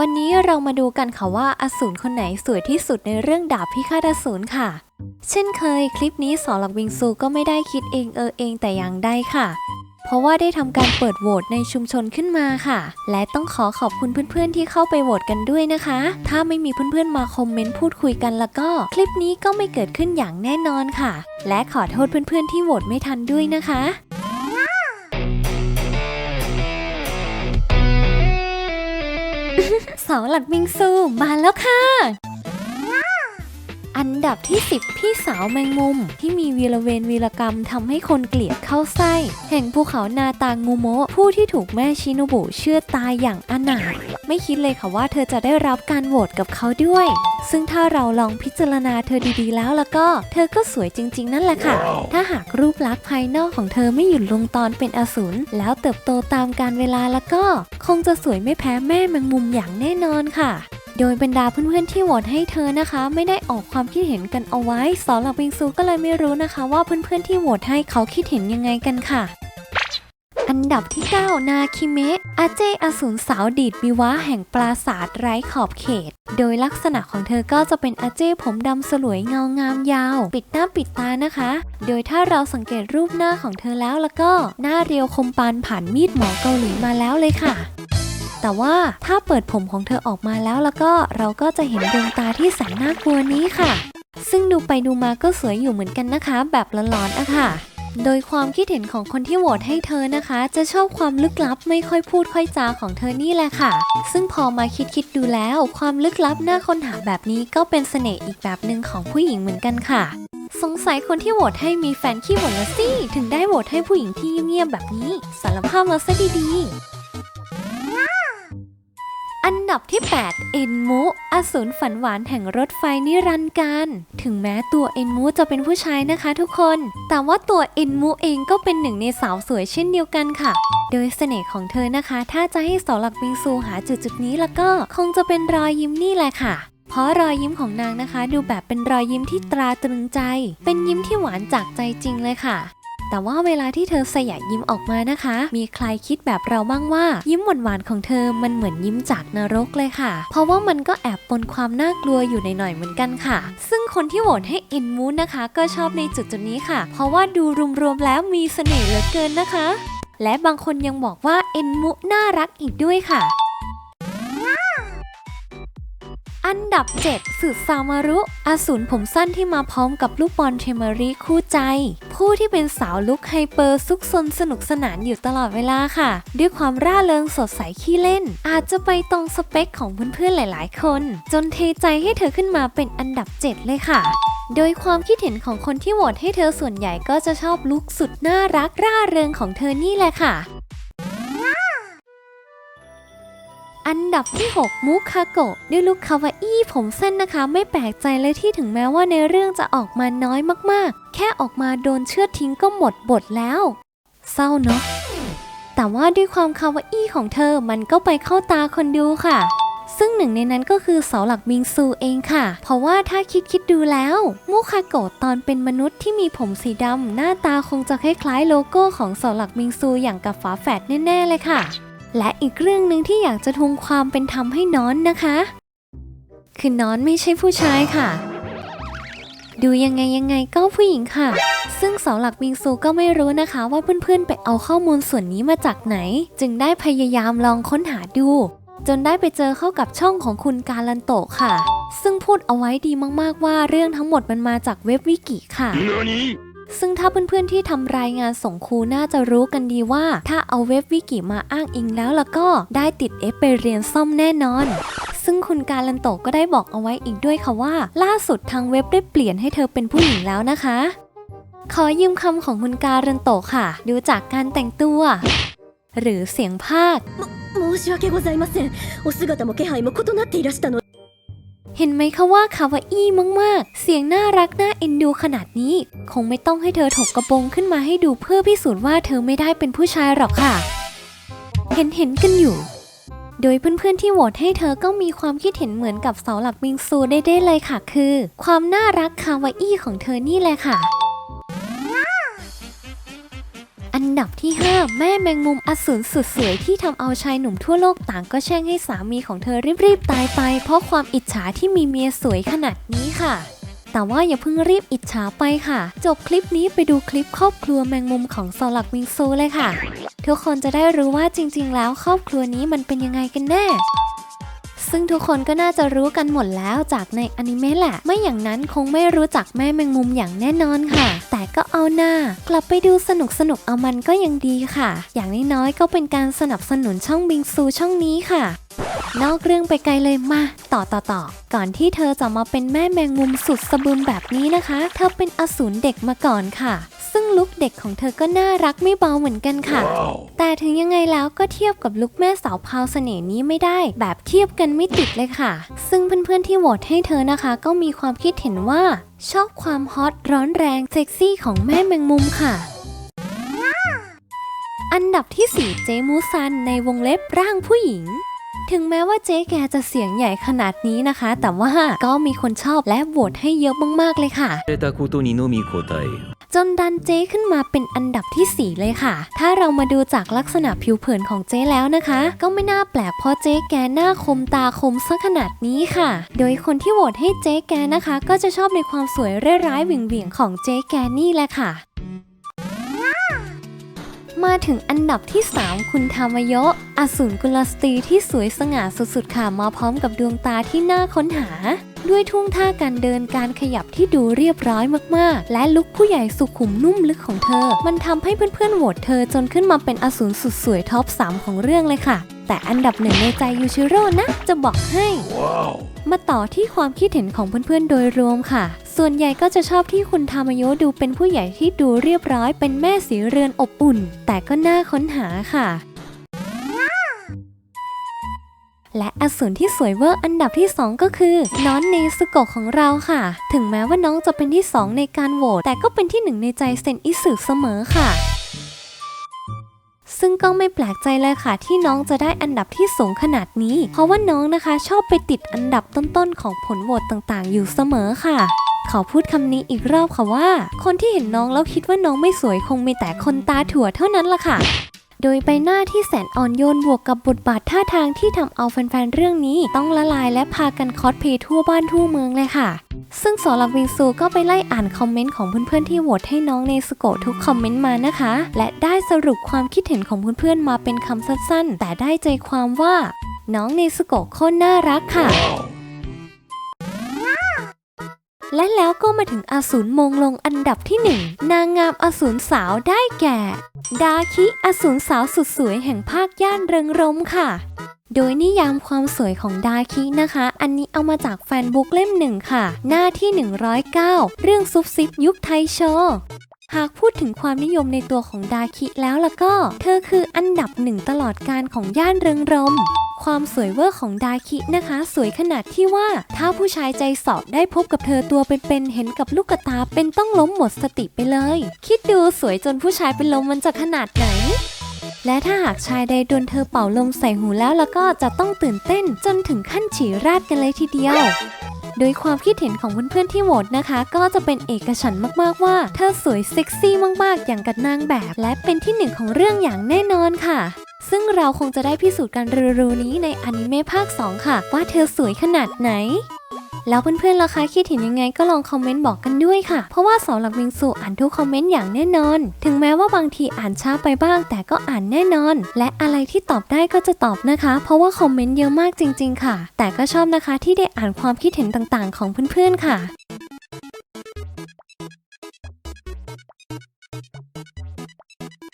วันนี้เรามาดูกันค่ะว่าอสูรคนไหนสวยที่สุดในเรื่องดาบพิฆาตอสูรค่ะ เช่นเคยคลิปนี้สอหลักวิงซูก็ไม่ได้คิดเองเออเองแต่อย่างใดค่ะ เพราะว่าได้ทำการเปิดโหวตในชุมชนขึ้นมาค่ะ และต้องขอขอบคุณเพื่อนๆที่เข้าไปโหวตกันด้วยนะคะ ถ้าไม่มีเพื่อนๆมาคอมเมนต์พูดคุยกันแล้วก็ คลิปนี้ก็ไม่เกิดขึ้นอย่างแน่นอนค่ะ และขอโทษเพื่อนๆที่โหวตไม่ทันด้วยนะคะาหลักบิงซูมาแล้วค่ะ อันดับที่ 10 พี่สาวแมงมุม ที่มีวีรเวรวีรกรรมทำให้คนเกลียดเข้าไส้ แห่งภูเขานาตางูโมะผู้ที่ถูกแม่ชิโนบุเชื่อดตายอย่างอนาถไม่คิดเลยค่ะว่าเธอจะได้รับการโหวตกับเขาด้วย ซึ่งถ้าเราลองพิจารณาเธอดีๆแล้วแล้วก็ เธอก็สวยจริง ๆ นั่นแหละค่ะ ถ้าหากรูปลักษณ์ภายนอกของเธอไม่หยุดลงตอนเป็นอสูรแล้วเติบโตตามการเวลาแล้วก็ คงจะสวยไม่แพ้แม่แมงมุมอย่างแน่นอนค่ะ โดยบรรดาเพื่อนๆที่โหวตให้เธอนะคะ ไม่ได้ออกความคิดเห็นกันเอาไว้สอหลับวิงซูก็เลยไม่รู้นะคะ ว่าเพื่อนๆที่โหวตให้เขาคิดเห็นยังไงกันค่ะอันดับที่ 9 นาคิเมะ อาเจอสูรสาวดีดวิวะแห่งปราสาทไร้ขอบเขต โดยลักษณะของเธอก็จะเป็นอาเจผมดำสลวยเงางามยาว ปิดหน้าปิดตานะคะ โดยถ้าเราสังเกตรูปหน้าของเธอแล้วแล้วก็ หน้าเรียวคมปานผ่านมีดหมอเกาหลีมาแล้วเลยค่ะ แต่ว่าถ้าเปิดผมของเธอออกมาแล้วแล้วก็เราก็จะเห็นดวงตาที่แสนน่ากลัวนี้ค่ะ ซึ่งดูไปดูมาก็สวยอยู่เหมือนกันนะคะ แบบละลอนๆอะค่ะโดยความคิดเห็นของคนที่โหวตให้เธอนะคะ จะชอบความลึกลับไม่ค่อยพูดค่อยจาของเธอนี่แหละค่ะ ซึ่งพอมาคิดคิดดูแล้ว ความลึกลับน่าค้นหาแบบนี้ก็เป็นเสน่ห์อีกแบบหนึ่งของผู้หญิงเหมือนกันค่ะ สงสัยคนที่โหวตให้มีแฟนขี้หวละสิถึงได้โหวตให้ผู้หญิงที่เงียบๆแบบนี้สารภาพมาซะดีๆ อันดับที่ 8 เอ็นมุอสูรฝันหวานแห่งรถไฟนิรันดร์การ ถึงแม้ตัวเอ็นมุจะเป็นผู้ชายนะคะทุกคน แต่ว่าตัวเอ็นมุเองก็เป็นหนึ่งในสาวสวยเช่นเดียวกันค่ะ โดยเสน่ห์ของเธอนะคะ ถ้าจะให้สาหลักบิงซูหาจุดจุดนี้แล้วก็คงจะเป็นรอยยิ้มนี่แหละค่ะ เพราะรอยยิ้มของนางนะคะ ดูแบบเป็นรอยยิ้มที่ตราตรึงใจ เป็นยิ้มที่หวานจากใจจริงเลยค่ะ แต่ว่าเวลาที่เธอสยะยิ้มออกมานะคะ มีใครคิดแบบเราบ้างว่า ยิ้มหวานๆของเธอมันเหมือนยิ้มจากนรกเลยค่ะ เพราะว่ามันก็แอบปนความน่ากลัวอยู่ในหน่อยเหมือนกันค่ะ ซึ่งคนที่โหวตให้เอ็นมูนนะคะ ก็ชอบในจุดจุดนี้ค่ะ เพราะว่าดูรวมๆแล้วมีเสน่ห์เหลือเกินนะคะ และบางคนยังบอกว่าเอ็นมุน่ารักอีกด้วยค่ะ อันดับ 7สุดซามารุ อสูรผมสั้นที่มาพร้อมกับลูกบอลเทมาริคู่ใจ ผู้ที่เป็นสาวลุกไฮเปอร์ซุกซนสนุกสนานอยู่ตลอดเวลาค่ะ ด้วยความร่าเริงสดใสขี้เล่น อาจจะไปตรงสเปคของเพื่อนๆหลายๆ คน จนเทใจให้เธอขึ้นมาเป็นอันดับ 7 เลยค่ะโดยความคิดเห็นของคนที่โหวตให้เธอส่วนใหญ่ก็จะชอบลุคสุดน่ารักร่าเริงของเธอนี่แหละค่ะ อันดับที่ 6 มุคาโกะด้วยลุคคาวาอี้ผมสั้นนะคะ ไม่แปลกใจเลยที่ถึงแม้ว่าในเรื่องจะออกมาน้อยมากๆ แค่ออกมาโดนเชือดทิ้งก็หมดบทแล้ว เศร้าเนาะแต่ว่าด้วยความคาวาอี้ของเธอมันก็ไปเข้าตาคนดูค่ะ ซึ่งหนึ่งในนั้นก็คือเสาหลักบิงซูเองค่ะ เพราะว่าถ้าคิดคิดดูแล้ว มุคาโกะตอนเป็นมนุษย์ที่มีผมสีดำหน้าตาคงจะคล้ายๆโลโก้ของเสาหลักบิงซูอย่างกับฝาแฝดแน่ๆเลยค่ะ และอีกเรื่องหนึ่งที่อยากจะทวงความเป็นธรรมให้น้อนนะคะ คือน้อนไม่ใช่ผู้ชายค่ะ ดูยังไงยังไงก็ผู้หญิงค่ะ ซึ่งเสาหลักวิงซูก็ไม่รู้นะคะ ว่าเพื่อนๆไปเอาข้อมูลส่วนนี้มาจากไหน จึงได้พยายามลองค้นหาดู จนได้ไปเจอเข้ากับช่องของคุณการันโตค่ะ ซึ่งพูดเอาไว้ดีมากๆว่าเรื่องทั้งหมดมันมาจากเว็บวิกิค่ะ ซึ่งถ้าเพื่อนๆที่ทำรายงานส่งครูน่าจะรู้กันดีว่า ถ้าเอาเว็บวิกิมาอ้างอิงแล้วแล้วก็ได้ติด F ไปเรียนซ่อมแน่นอน ซึ่งคุณการันโตก็ได้บอกเอาไว้อีกด้วยค่ะว่า ล่าสุดทางเว็บได้เปลี่ยนให้เธอเป็นผู้หญิงแล้วนะคะ ขอยืมคำของคุณการันโตค่ะ ดูจากการแต่งตัว หรือเสียงภาค เห็นไหมคะว่าคาวาอี้มากๆ เสียงน่ารักน่าเอ็นดูขนาดนี้ คงไม่ต้องให้เธอถกกระโปรงขึ้นมาให้ดูเพื่อพิสูจน์ว่าเธอไม่ได้เป็นผู้ชายหรอกค่ะ เห็นเห็นกันอยู่ โดยเพื่อนๆที่โหวตให้เธอก็มีความคิดเห็นเหมือนกับเสาหลักบิงซูได้ได้เลยค่ะ คือ ความน่ารักคาวาอี้ของเธอนี่แหละค่ะ ดับดับที่ 5 แม่แมงมุมอสูรสุดสวยที่ทำเอาชายหนุ่มทั่วโลกต่างก็แช่งให้สามีของเธอรีบๆตายไป เพราะความอิจฉาที่มีเมียสวยขนาดนี้ค่ะแต่ว่าอย่าเพิ่งรีบอิจฉาไปค่ะ จบคลิปนี้ไปดูคลิปครอบครัวแมงมุมของซอลักวิงซูเลยค่ะ ทุกคนจะได้รู้ว่าจริง ๆ แล้วครอบครัวนี้มันเป็นยังไงกันแน่ ซึ่งทุกคนก็น่าจะรู้กันหมดแล้วจากในอนิเมะแหละ ไม่อย่างนั้นคงไม่รู้จักแม่แมงมุมอย่างแน่นอนค่ะ แต่ก็เอาหน้ากลับไปดูสนุกสนุกเอามันก็ยังดีค่ะ อย่างน้อยๆก็เป็นการสนับสนุนช่องบิงซูช่องนี้ค่ะ นอกเรื่องไปไกลเลยมา ต่อต่อต่อก่อนที่เธอจะมาเป็นแม่แมงมุมสุดสะบึมแบบนี้นะคะ เธอเป็นอสูรเด็กมาก่อนค่ะ ซึ่งลุคเด็กของเธอก็น่ารักไม่เบาเหมือนกันค่ะแต่ถึงยังไงแล้วก็เทียบกับลุคแม่สาวพราวเสน่ห์นี้ไม่ได้ แบบเทียบกันไม่ติดเลยค่ะ ซึ่งเพื่อนๆที่โหวตให้เธอนะคะ ก็มีความคิดเห็นว่า ชอบความฮอตร้อนแรงเซ็กซี่ของแม่แมงมุมค่ะอันดับที่ 4 เจมูซันในวงเล็บร่างผู้หญิง ถึงแม้ว่าเจ๊แกจะเสียงใหญ่ขนาดนี้นะคะ แต่ว่าก็มีคนชอบและโหวตให้เยอะมากๆเลยค่ะเตาคูตนิโนมีโคไตจนดันเจ๊ขึ้นมาเป็นอันดับที่ 4 เลยค่ะ ถ้าเรามาดูจากลักษณะผิวเผินของเจ๊แล้วนะคะ ก็ไม่น่าแปลกเพราะเจ๊แกหน้าคมตาคมซะขนาดนี้ค่ะ โดยคนที่โหวตให้เจ๊แกนะคะ ก็จะชอบในความสวยเร่ร้ายหวิ่เหวี่ยงของเจ๊แกนี่แหละค่ะ มาถึงอันดับที่ 3 คุณทามายะอสูรกุลสตรีที่สวยสง่าสุดๆค่ะมาพร้อมกับดวงตาที่น่าค้นหา ด้วยท่วงท่าการเดินการขยับที่ดูเรียบร้อยมากๆ และลุคผู้ใหญ่สุขุมนุ่มลึกของเธอ มันทำให้เพื่อนๆโหวตเธอจนขึ้นมาเป็นอสูรสุดสวยท็อป 3 ของเรื่องเลยค่ะ แต่อันดับหนึ่งในใจยูชิโร่นะจะบอกให้มาต่อที่ความคิดเห็นของเพื่อนๆ โดยรวมค่ะ ส่วนใหญ่ก็จะชอบที่คุณทามายะดูเป็นผู้ใหญ่ที่ดูเรียบร้อยเป็นแม่สีเรือนอบอุ่น แต่ก็น่าค้นหาค่ะ และอสูรที่สวยเวอร์อันดับที่ 2 ก็คือ น้องเนซุโกะของเราค่ะ ถึงแม้ว่าน้องจะเป็นที่ 2 ในการโหวตแต่ก็เป็นที่หนึ่งในใจเซนอิสึเสมอค่ะซึ่งก็ไม่แปลกใจเลยค่ะที่น้องจะได้อันดับที่สูงขนาดนี้ เพราะว่าน้องนะคะชอบไปติดอันดับต้นๆ ของผลโหวตต่างๆ อยู่เสมอค่ะ ขอพูดคำนี้อีกรอบค่ะว่า คนที่เห็นน้องแล้วคิดว่าน้องไม่สวยคงมีแต่คนตาถั่วเท่านั้นล่ะค่ะ โดยใบหน้าที่แสนอ่อนโยนบวกกับบทบาทท่าทางที่ทำเอาแฟนๆเรื่องนี้ ต้องละลายและพากันคอสเพลย์ทั่วบ้านทั่วเมืองเลยค่ะ ซึ่งสอลักวิงซูก็ไปไล่อ่านคอมเมนต์ของเพื่อนๆที่โหวตให้น้องเนสโกทุกคอมเมนต์มานะคะ และได้สรุปความคิดเห็นของเพื่อนๆมาเป็นคำสั้นๆ แต่ได้ใจความว่า น้องเนสโกโคตรน่ารักค่ะและแล้วก็มาถึงอสูรมงลงอันดับที่หนึ่งนางงามอสูรสาวได้แก่ ดาคิอสูรสาวสุดสวยแห่งภาคย่านเริงรมค่ะ โดยนิยามความสวยของดาคินะคะ อันนี้เอามาจากแฟนบุ๊กเล่มหนึ่งค่ะ หน้าที่ 109 เรื่องซุปซิปยุคไทยโชว์หากพูดถึงความนิยมในตัวของดาคิแล้วล่ะก็ เธอคืออันดับหนึ่งตลอดการของย่านเริงรม ความสวยเวอร์ของดาคินะคะ สวยขนาดที่ว่า ถ้าผู้ชายใจสอบได้พบกับเธอตัวเป็นๆเห็นกับลูกตาเป็นต้องล้มหมดสติไปเลย คิดดูสวยจนผู้ชายเป็นลมมันจะขนาดไหนและถ้าหากชายใดโดนเธอเป่าลมใส่หูแล้วแล้วก็จะต้องตื่นเต้นจนถึงขั้นฉี่ราดกันเลยทีเดียว โดยความคิดเห็นของเพื่อนๆที่โหวตนะคะ ก็จะเป็นเอกฉันท์มากๆว่า เธอสวยเซ็กซี่มากๆ อย่างกับนางแบบ และเป็นที่หนึ่งของเรื่องอย่างแน่นอนค่ะ ซึ่งเราคงจะได้พิสูจน์กันเร็วๆนี้ในอนิเมะภาค 2 ค่ะ ว่าเธอสวยขนาดไหน แล้วเพื่อนๆล่ะคะคิดเห็นยังไงก็ลองคอมเมนต์บอกกันด้วยค่ะ เพราะว่าเสาหลักวิงซูอ่านทุกคอมเมนต์อย่างแน่นอน ถึงแม้ว่าบางทีอ่านช้าไปบ้าง แต่ก็อ่านแน่นอน และอะไรที่ตอบได้ก็จะตอบนะคะ เพราะว่าคอมเมนต์เยอะมากจริง ๆ ค่ะ แต่ก็ชอบนะคะที่ได้อ่านความคิดเห็นต่างๆ ของเพื่อนๆค่ะ